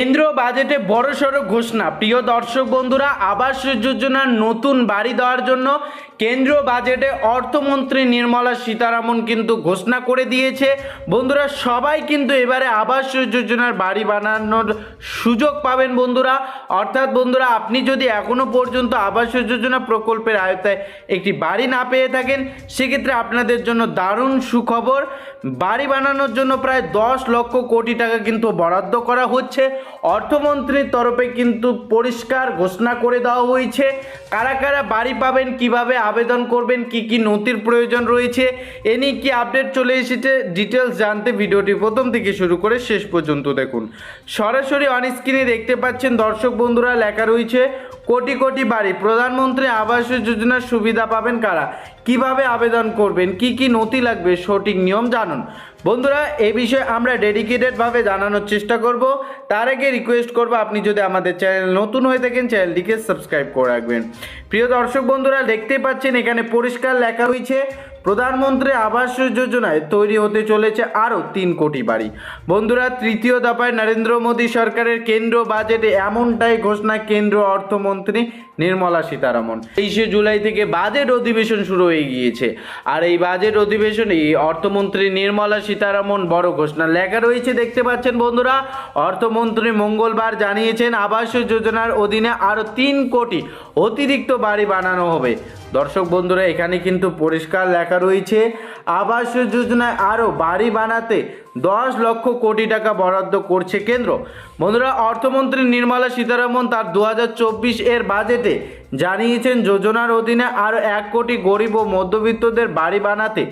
কেন্দ্র বাজেটে বড়সড় ঘোষণা। প্রিয় দর্শক বন্ধুরা আবাস যোজনার নতুন বাড়ি দেওয়ার জন্য কেন্দ্র বাজেটে অর্থমন্ত্রী নির্মলা সীতারামন কিন্তু ঘোষণা করে দিয়েছে। বন্ধুরা, সবাই কিন্তু এবারে আবাস যোজনার বাড়ি বানানোর সুযোগ পাবেন বন্ধুরা। অর্থাৎ বন্ধুরা, আপনি যদি এখনও পর্যন্ত আবাস যোজনা প্রকল্পের আয়তায় একটি বাড়ি না পেয়ে থাকেন, সেক্ষেত্রে আপনাদের জন্য দারুণ সুখবর। বাড়ি বানানোর জন্য প্রায় দশ লক্ষ কোটি টাকা কিন্তু বরাদ্দ করা হচ্ছে। অর্থমন্ত্রীর তরফে কিন্তু পরিষ্কার ঘোষণা করে দেওয়া হয়েছে। কারা কারা বাড়ি পাবেন, কীভাবে আবেদন করবেন, কি কি নথির প্রয়োজন রয়েছে, এ নিয়ে কি আপডেট চলে এসেছে ডিটেলস জানতে ভিডিওটি প্রথম থেকে শুরু করে শেষ পর্যন্ত দেখুন। সরাসরি অন স্ক্রিনে দেখতে পাচ্ছেন দর্শক বন্ধুরা, লেখা রয়েছে কোটি কোটি বাড়ি। প্রধানমন্ত্রী আবাস যোজনার সুবিধা পাবেন কারা? কীভাবে আবেদন করবেন? কি কি নথি লাগবে? সঠিক নিয়ম জানুন। বন্ধুরা এই বিষয়ে আমরা ডেডিকেটেডভাবে জানানোর চেষ্টা করব। তার আগে রিকোয়েস্ট করব, আপনি যদি আমাদের চ্যানেল নতুন হয়ে থাকেন চ্যানেলটিকে সাবস্ক্রাইব করে রাখবেন। প্রিয় দর্শক বন্ধুরা দেখতে পাচ্ছেন, এখানে পরিষ্কার লেখা রয়েছে প্রধানমন্ত্রী আবাস যোজনায় তৈরি হতে চলেছে আরও তিন কোটি বাড়ি। বন্ধুরা, তৃতীয় দফায় নরেন্দ্র মোদী সরকারের কেন্দ্র বাজেটে এমনটাই ঘোষণা কেন্দ্র অর্থমন্ত্রী নির্মলা সীতারামন। তেইশে জুলাই থেকে বাজেট অধিবেশন শুরু হয়ে গিয়েছে। আর এই বাজেট অধিবেশনে অর্থমন্ত্রী নির্মলা সীতারামন বড় ঘোষণা লেখা রয়েছে, দেখতে পাচ্ছেন বন্ধুরা। অর্থমন্ত্রী মঙ্গলবার জানিয়েছেন, আবাস যোজনার অধীনে আরও তিন কোটি অতিরিক্ত বাড়ি বানানো হবে। দর্শক বন্ধুরা, এখানে কিন্তু পরিষ্কার লেখা রয়েছে আবাস যোজনায় আরও বাড়ি বানাতে দশ লক্ষ কোটি টাকা বরাদ্দ করছে কেন্দ্র। বন্ধুরা, অর্থমন্ত্রী নির্মলা সীতারামন তার দু হাজার চব্বিশ এর বাজেটে জানিয়েছেন, যোজনার অধীনে আরও এক কোটি গরিব ও মধ্যবিত্তদের বাড়ি বানাতে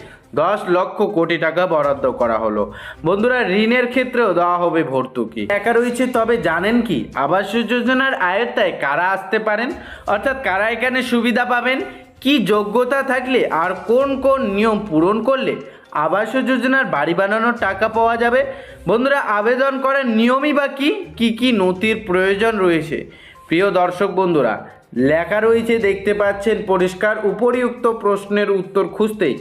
দশ লক্ষ কোটি টাকা বরাদ্দ করা হলো। বন্ধুরা, ঋণের ক্ষেত্রেও দেওয়া হবে ভর্তুকি। একা রয়েছে, তবে জানেন কি আবাস যোজনার আয়ত্তায় কারা আসতে পারেন? অর্থাৎ কারা এখানে সুবিধা পাবেন? কি যোগ্যতা থাকলে আর কোন কোন নিয়ম পূরণ করলে আবাস যোজনার বাড়ি বানানোর টাকা পাওয়া যাবে? বন্ধুরা, আবেদন করার নিয়মই বা কি? কী কী নথির প্রয়োজন রয়েছে? প্রিয় দর্শক বন্ধুরা, লেখা রয়েছে, দেখতে পাচ্ছেন, পরিষ্কার, উপরিউক্ত প্রশ্নের উত্তর খুঁজতেই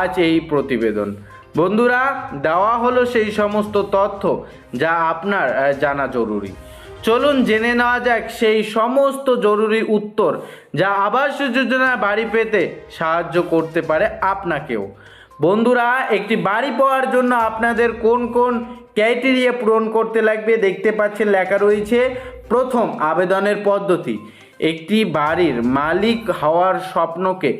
আজ এই প্রতিবেদন। বন্ধুরা, দেওয়া হলো সেই সমস্ত তথ্য যা আপনার জানা জরুরি। চলুন জেনে নেওয়া যাক সেই সমস্ত জরুরি উত্তর যা আবাস যোজনা বাড়ি পেতে সাহায্য করতে পারে আপনাকেও। বন্ধুরা, একটি বাড়ি পাওয়ার জন্য আপনাদের কোন কোন ক্রাইটেরিয়া পূরণ করতে লাগবে দেখতে পাচ্ছেন লেখা রয়েছে, প্রথম আবেদনের পদ্ধতি, একটি বাড়ির মালিক হওয়ার স্বপ্নকে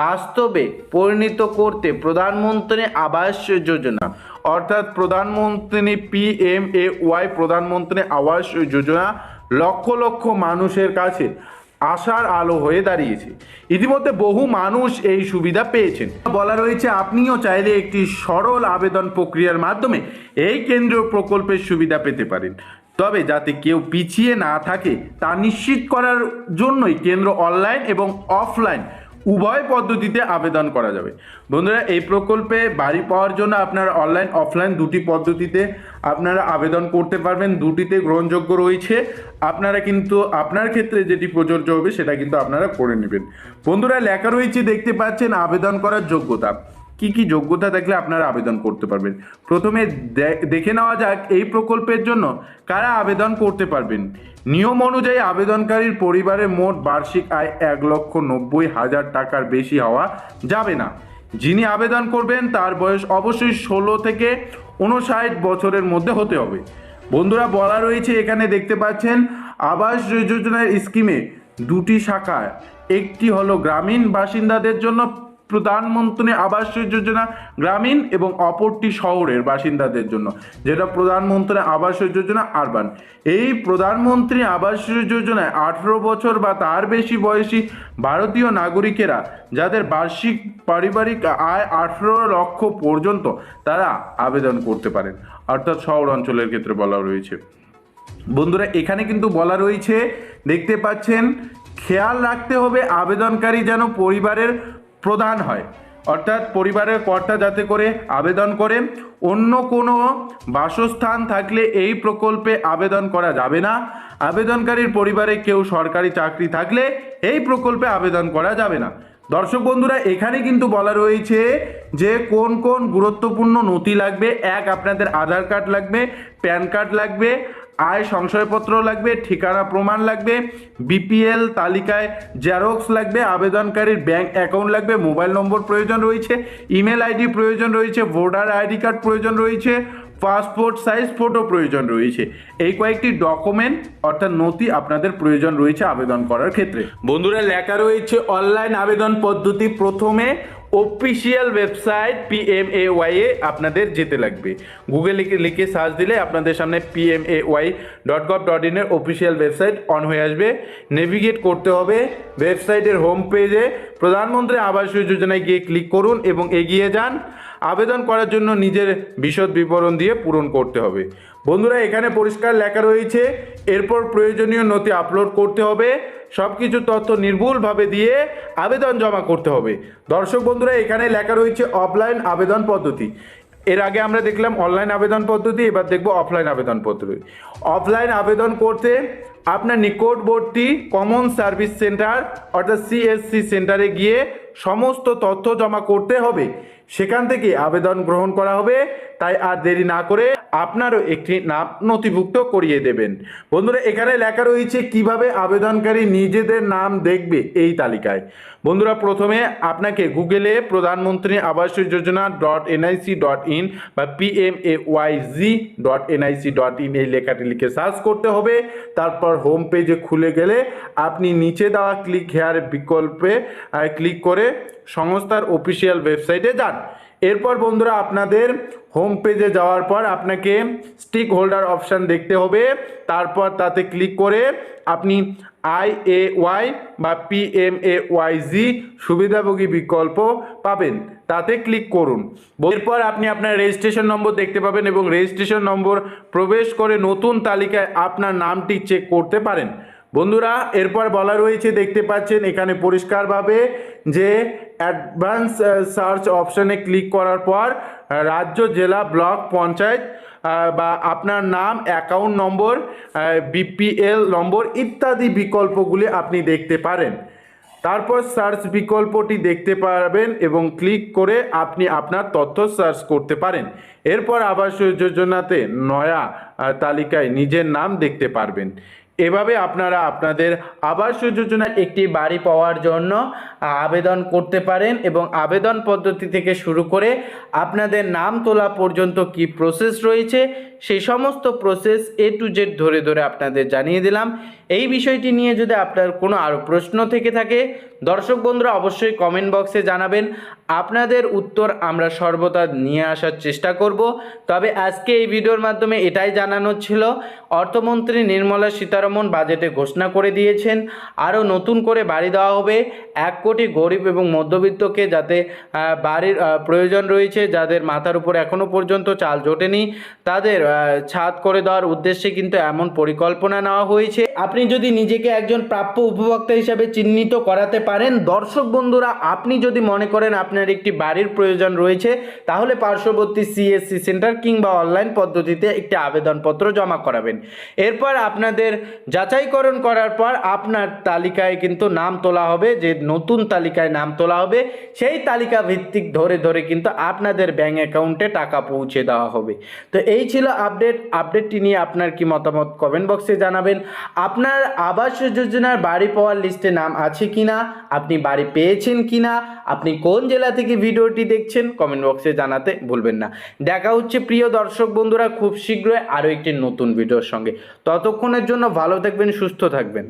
বাস্তবে পরিণত করতে প্রধানমন্ত্রী আবাস যোজনা। অর্থাৎ প্রধানমন্ত্রী পি এম এ ওয়াই, প্রধানমন্ত্রী আবাস যোজনা লক্ষ লক্ষ মানুষের কাছে আশার আলো হয়ে দাঁড়িয়েছে। ইতিমধ্যে বহু মানুষ এই সুবিধা পেয়েছেন। বলা রয়েছে, আপনিও চাইলে একটি সরল আবেদন প্রক্রিয়ার মাধ্যমে এই কেন্দ্রীয় প্রকল্পের সুবিধা পেতে পারেন। তবে যাতে কেউ পিছিয়ে না থাকে, তা নিশ্চিত করার জন্যই কেন্দ্র অনলাইন এবং অফলাইন উভয় পদ্ধতিতে আবেদন করা যাবে। বন্ধুরা, এই প্রকল্পে বাড়ি পাওয়ার জন্য আপনারা অনলাইন অফলাইন দুটি পদ্ধতিতে আপনারা আবেদন করতে পারবেন। দুটিতে গ্রহণযোগ্য রয়েছে। আপনারা কিন্তু আপনার ক্ষেত্রে যেটি প্রযোজ্য হবে, সেটা কিন্তু আপনারা করে নেবেন। বন্ধুরা, লেখা রয়েছে, দেখতে পাচ্ছেন, আবেদন করার যোগ্যতা। কি কি যোগ্যতা থাকলে আপনারা আবেদন করতে পারবেন? প্রথমে দেখে নেওয়া যাক এই প্রকল্পের জন্য কারা আবেদন করতে পারবেন। নিয়ম অনুযায়ী আবেদনকারীর পরিবারের মোট বার্ষিক আয় এক লক্ষ নব্বই হাজার টাকার বেশি হওয়া যাবে না। যিনি আবেদন করবেন তার বয়স অবশ্যই ষোলো থেকে উনষাট বছরের মধ্যে হতে হবে। বন্ধুরা, বলা রয়েছে, এখানে দেখতে পাচ্ছেন, আবাস যোজনার স্কিমে দুটি শাখা, একটি হলো গ্রামীণ বাসিন্দাদের জন্য প্রধানমন্ত্রী আবাস যোজনা গ্রামীণ এবং অপরটি শহরের বাসিন্দাদের জন্য, যেটা প্রধানমন্ত্রী আবাস যোজনা আরবান। এই প্রধানমন্ত্রী আবাস যোজনায় আঠেরো বছর বা তার বেশি বয়সী ভারতীয় নাগরিকেরা, যাদের বার্ষিক পারিবারিক আয় আঠেরো লক্ষ পর্যন্ত, তারা আবেদন করতে পারেন। অর্থাৎ শহর অঞ্চলের ক্ষেত্রে বলা রয়েছে। বন্ধুরা, এখানে কিন্তু বলা রয়েছে, দেখতে পাচ্ছেন, খেয়াল রাখতে হবে আবেদনকারী যেন পরিবারের প্রধান হয়। অর্থাৎ পরিবারের কর্তা যাতে করে আবেদন করে অন্য কোনো বাসস্থান থাকলে এই প্রকল্পে আবেদন করা যাবে না। আবেদনকারীর পরিবারে কেউ সরকারি চাকরি থাকলে এই প্রকল্পে আবেদন করা যাবে না। দর্শক বন্ধুরা, এখানে কিন্তু বলা রয়েছে যে কোন কোন গুরুত্বপূর্ণ নথি লাগবে। এক, আপনাদের আধার কার্ড লাগবে, প্যান কার্ড লাগবে আয় সংশয়পত্র লাগবে, ঠিকানা প্রমাণ লাগবে, বিপিএল তালিকায় জেরক্স লাগবে, আবেদনকারীর ব্যাংক অ্যাকাউন্ট লাগবে, মোবাইল নম্বর প্রয়োজন রয়েছে, ইমেল আইডি প্রয়োজন রয়েছে, ভোটার আইডি কার্ড প্রয়োজন রয়েছে, পাসপোর্ট সাইজ ফটো প্রয়োজন রয়েছে। এই কয়েকটি ডকুমেন্ট অর্থাৎ নথি আপনাদের প্রয়োজন রয়েছে আবেদন করার ক্ষেত্রে। বন্ধুরা, লেখা রয়েছে, অনলাইন আবেদন পদ্ধতি প্রথমে অফিসিয়াল ওয়েবসাইট পিএমএওয়াই এ আপনাদের যেতে লাগবে। গুগলে লিখে সার্চ দিলে আপনাদের সামনে পিএমএওয়াই ডট গভ ডট ইনের অফিসিয়াল ওয়েবসাইট অন হয়ে আসবে। নেভিগেট করতে হবে ওয়েবসাইটের হোম পেজে প্রধানমন্ত্রী আবাস যোজনায় গিয়ে ক্লিক করুন এবং এগিয়ে যান। আবেদন করার জন্য নিজের বিশদ বিবরণ দিয়ে পূরণ করতে হবে। বন্ধুরা, এখানে পরিষ্কার লেখা রয়েছে, এরপর প্রয়োজনীয় নথি আপলোড করতে হবে সব কিছু তথ্য নির্ভুলভাবে দিয়ে আবেদন জমা করতে হবে। দর্শক বন্ধুরা, এখানে লেখা রয়েছে অফলাইন আবেদন পদ্ধতি। এর আগে আমরা দেখলাম অনলাইন আবেদন পদ্ধতি, এবার দেখব অফলাইন আবেদন পদ্ধতি। অফলাইন আবেদন করতে আপনার নিকটবর্তী কমন সার্ভিস সেন্টার অর্থাৎ সিএসসি সেন্টারে গিয়ে সমস্ত তথ্য জমা করতে হবে। সেখান থেকে আবেদন গ্রহণ করা হবে, তাই আর দেরি না করে আপনারও একটি নাম নথিভুক্ত করিয়ে দেবেন। বন্ধুরা, এখানে লেখা রয়েছে কীভাবে আবেদনকারী নিজেদের নাম দেখবে এই তালিকায়। বন্ধুরা, প্রথমে আপনাকে গুগলে Pradhan Mantri Awas Yojana dot NIC dot in বা PMA YG dot NIC dot in এই লেখাটি লিখে সার্চ করতে হবে। তারপর হোম পেজে খুলে গেলে আপনি নিচে দেওয়া ক্লিক হেয়ার বিকল্পে ক্লিক করে সংস্থার অফিসিয়াল ওয়েবসাইটে যান। এরপর বন্ধুরা আপনাদের হোম পেজে যাওয়ার পর আপনাকে স্টিক হোল্ডার অপশান দেখতে হবে। তারপর তাতে ক্লিক করে আপনি আই এ ওয়াই বা P M A Y G সুবিধাভোগী বিকল্প পাবেন। তাতে ক্লিক করুন। এরপর আপনি আপনার রেজিস্ট্রেশন নম্বর দেখতে পাবেন এবং রেজিস্ট্রেশন নম্বর প্রবেশ করে নতুন তালিকায় আপনার নামটি চেক করতে পারেন। বন্ধুরা, এরপর বলা রয়েছে, দেখতে পাচ্ছেন এখানে পরিষ্কারভাবে যে অ্যাডভান্স সার্চ অপশানে ক্লিক করার পর, রাজ্য জেলা ব্লক পঞ্চায়েত বা আপনার নাম, অ্যাকাউন্ট নম্বর বিপিএল নম্বর ইত্যাদি বিকল্পগুলি আপনি দেখতে পারেন। তারপর সার্চ বিকল্পটি দেখতে পারবেন এবং ক্লিক করে আপনি আপনার তথ্য সার্চ করতে পারেন। এরপর আবাস যোজনাতে নয়া তালিকায় নিজের নাম দেখতে পারবেন। এভাবে আপনারা আপনাদের আবাস যোজনার একটি বাড়ি পাওয়ার জন্য আবেদন করতে পারেন এবং আবেদন পদ্ধতি থেকে শুরু করে আপনাদের নাম তোলা পর্যন্ত কি প্রসেস রয়েছে, সেই সমস্ত প্রসেস এ টু জেড ধরে ধরে আপনাদের জানিয়ে দিলাম। এই বিষয়টি নিয়ে যদি আপনার কোনো আরও প্রশ্ন থেকে থাকে, দর্শক বন্ধুরা অবশ্যই কমেন্ট বক্সে জানাবেন। আপনাদের উত্তর আমরা সর্বদা নিয়ে আসার চেষ্টা করব। তবে আজকে এই ভিডিওর মাধ্যমে এটাই জানানো ছিল, অর্থমন্ত্রী নির্মলা সীতারমন বাজেটে ঘোষণা করে দিয়েছেন, আরও নতুন করে বাড়ি দেওয়া হবে, এক কোটি গরিব এবং মধ্যবিত্তকে যাতে বাড়ির প্রয়োজন রয়েছে, যাদের মাথার উপর এখনও পর্যন্ত চাল জোটেনি, তাদের ছাদ করে দেওয়ার উদ্দেশ্যে কিন্তু এমন পরিকল্পনা নেওয়া হয়েছে। আপনি যদি নিজেকে একজন প্রাপ্য উপভোক্তা হিসাবে চিহ্নিত করাতে পারেন, দর্শক বন্ধুরা, আপনি যদি মনে করেন আপনার একটি বাড়ির প্রয়োজন রয়েছে, তাহলে পার্শ্ববর্তী সিএসসি সেন্টার কিংবা অনলাইন পদ্ধতিতে একটি আবেদনপত্র জমা করাবেন। এরপর আপনাদের যাচাইকরণ করার পর আপনার তালিকায় কিন্তু নাম তোলা হবে, যে নতুন তালিকায় নাম তোলা হবে, সেই তালিকা ভিত্তিক ধরে ধরে কিন্তু আপনাদের ব্যাঙ্ক অ্যাকাউন্টে টাকা পৌঁছে দেওয়া হবে। তো এই ছিল আপডেট। আপডেটটি নিয়ে আপনার কি মতামত কমেন্ট বক্সে জানাবেন। আপনার আবাস যোজনার বাড়ি পাওয়ার লিস্টে নাম আছে কিনা? আপনি বাড়ি পেয়েছেন কিনা? আপনি কোন জেলা থেকে ভিডিওটি দেখছেন? কমেন্ট বক্সে জানাতে ভুলবেন না। দেখা হচ্ছে প্রিয় দর্শক বন্ধুরা খুব শীঘ্রই আরও একটি নতুন ভিডিওর সঙ্গে। ততক্ষণের জন্য ভালো থাকবেন, সুস্থ থাকবেন।